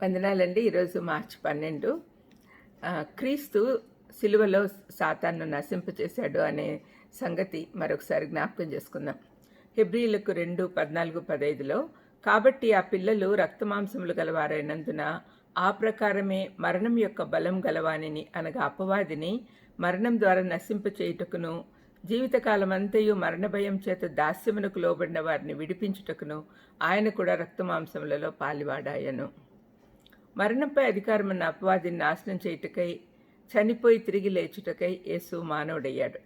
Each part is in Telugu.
వందనాలండి. ఈరోజు మార్చి పన్నెండు. క్రీస్తు సిలువలో సాతాన్ను నశింపచేశాడు అనే సంగతి మరొకసారి జ్ఞాపకం చేసుకుందాం. హెబ్రిలకు రెండు పద్నాలుగు పదైదులో కాబట్టి ఆ పిల్లలు రక్తమాంసములు గలవారైనందున ఆ ప్రకారమే మరణం యొక్క బలం గలవానిని అనగా అపవాదిని మరణం ద్వారా నశింపచేయుటకును జీవితకాలమంతయు మరణ భయం చేత దాస్యమునకు లోబడిన వారిని విడిపించుటకును ఆయన కూడా రక్తమాంసములలో పాలివాడాయను. మరణంపై అధికారమున్న అపవాదిని నాశనం చేయుటకై చనిపోయి తిరిగి లేచుటకై యేసు మానవుడయ్యాడు.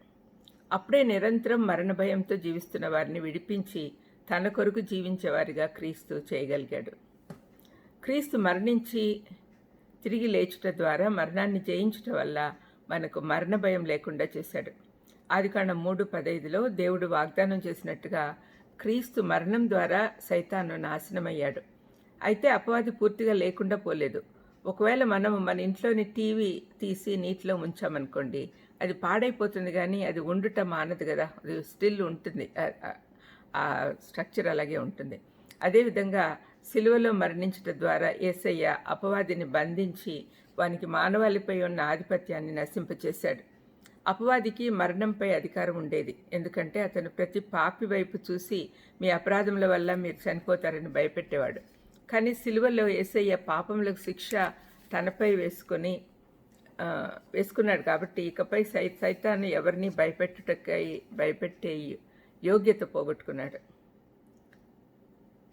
అప్పుడే నిరంతరం మరణ భయంతో జీవిస్తున్న వారిని విడిపించి తన కొరకు జీవించేవారిగా క్రీస్తు చేయగలిగాడు. క్రీస్తు మరణించి తిరిగి లేచుట ద్వారా మరణాన్ని జయించుట వల్ల మనకు మరణ భయం లేకుండా చేశాడు. ఆదికాండం మూడు పదైదులో దేవుడు వాగ్దానం చేసినట్టుగా క్రీస్తు మరణం ద్వారా సైతాను నాశనమయ్యాడు. అయితే అపవాది పూర్తిగా లేకుండా పోలేదు. ఒకవేళ మనం మన ఇంట్లోని టీవీ తీసి నీటిలో ఉంచామనుకోండి అది పాడైపోతుంది కానీ అది ఉండుట మానదు కదా అది స్టిల్ ఉంటుంది ఆ- స్ట్రక్చర్ అలాగే ఉంటుంది. అదేవిధంగా సిలువలో మరణించట ద్వారా ఏసయ్య అపవాదిని బంధించి వానికి మానవాళిపై ఉన్న ఆధిపత్యాన్ని నశింపచేశాడు. అపవాదికి మరణంపై అధికారం ఉండేది. ఎందుకంటే అతను ప్రతి పాపి వైపు చూసి మీ అపరాధముల వల్ల మీరు చనిపోతారని భయపెట్టేవాడు. కానీ సిలువలో ఏసయ్య పాపములకు శిక్ష తనపై వేసుకొని వేసుకున్నాడు కాబట్టి ఇకపై సై సైతాన్ని ఎవరిని భయపెట్టుటకై భయపెట్టే యోగ్యత పోగొట్టుకున్నాడు.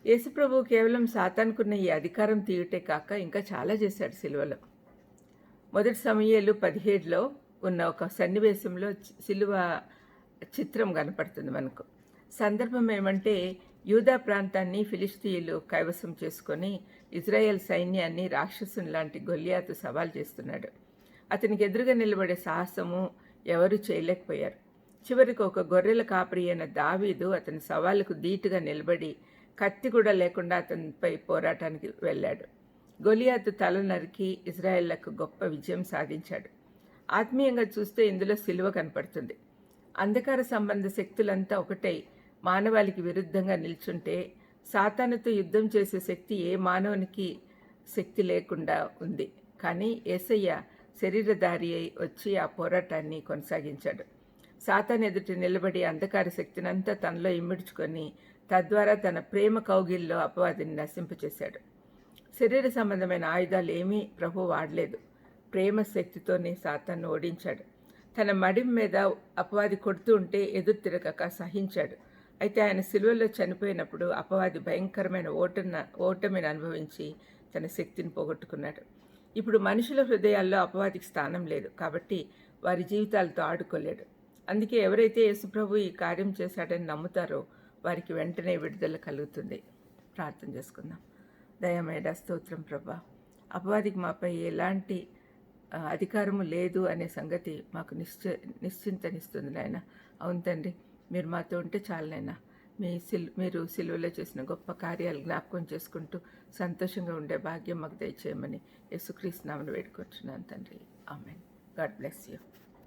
యేసుప్రభు కేవలం సాతానుకున్న ఈ అధికారం తీయుటే కాక ఇంకా చాలా చేశాడు సిలువలో. మొదటి సమయాలు పదిహేడులో ఉన్న ఒక సన్నివేశంలో సిలువ చిత్రం కనపడుతుంది మనకు. సందర్భం ఏమంటే యూదా ప్రాంతాన్ని ఫిలిస్తీయులు కైవసం చేసుకొని ఇజ్రాయెల్ సైన్యాన్ని రాక్షసుని లాంటి గొల్లియాతు సవాల్ చేస్తున్నాడు. అతనికి ఎదురుగా నిలబడే సాహసము ఎవరూ చేయలేకపోయారు. చివరికి ఒక గొర్రెల కాపరి అయిన దావీదు అతని సవాలుకు ధీటుగా నిలబడి కత్తి కూడా లేకుండా అతనిపై పోరాటానికి వెళ్ళాడు. గొలియాతు తల నరికి ఇజ్రాయెళ్ళకు గొప్ప విజయం సాధించాడు. ఆత్మీయంగా చూస్తే ఇందులో సిలువ కనపడుతుంది. అంధకార సంబంధ శక్తులంతా ఒకటై మానవాళికి విరుద్ధంగా నిల్చుంటే సాతానుతో యుద్ధం చేసే శక్తి ఏ మానవునికి శక్తి లేకుండా ఉంది. కానీ ఏసయ్య శరీరధారి అయి వచ్చి ఆ పోరాటాన్ని కొనసాగించాడు. సాతాన్ ఎదుట నిలబడి అంధకార శక్తినంతా తనలో ఇమిడ్చుకొని తద్వారా తన ప్రేమ కౌగిల్లో అపవాదిని నశింపచేశాడు శరీర సంబంధమైన ఆయుధాలు ఏమీ ప్రభు వాడలేదు. ప్రేమ శక్తితోనే సాతాన్ను ఓడించాడు. తన మడిం మీద అపవాది కొడుతూ ఉంటే ఎదురు తిరగక సహించాడు. అయితే ఆయన సిలువలో చనిపోయినప్పుడు అపవాది భయంకరమైన ఓటన ఓటమిని అనుభవించి తన శక్తిని పోగొట్టుకున్నాడు. ఇప్పుడు మనుషుల హృదయాల్లో అపవాదికి స్థానం లేదు కాబట్టి వారి జీవితాలతో ఆడుకోలేడు. అందుకే ఎవరైతే యేసుప్రభు ఈ కార్యం చేశాడని నమ్ముతారో వారికి వెంటనే విడుదల కలుగుతుంది. ప్రార్థన చేసుకుందాం. దయమేడ స్తోత్రం ప్రభా. అపవాదికి మాపై ఎలాంటి అధికారము లేదు అనే సంగతి మాకు నిశ్చ నిశ్చింతనిస్తుంది నాయన. అవును తండ్రి మీరు మాతో ఉంటే చాలనైనా. మీ సిల్ మీరు సిలువలో చేసిన గొప్ప కార్యాలు జ్ఞాపకం చేసుకుంటూ సంతోషంగా ఉండే భాగ్యం మాకు దయచేయమని యేసుక్రీస్తు నామను వేడుకొచ్చున్నాను తండ్రి. ఆమెన్. God bless you.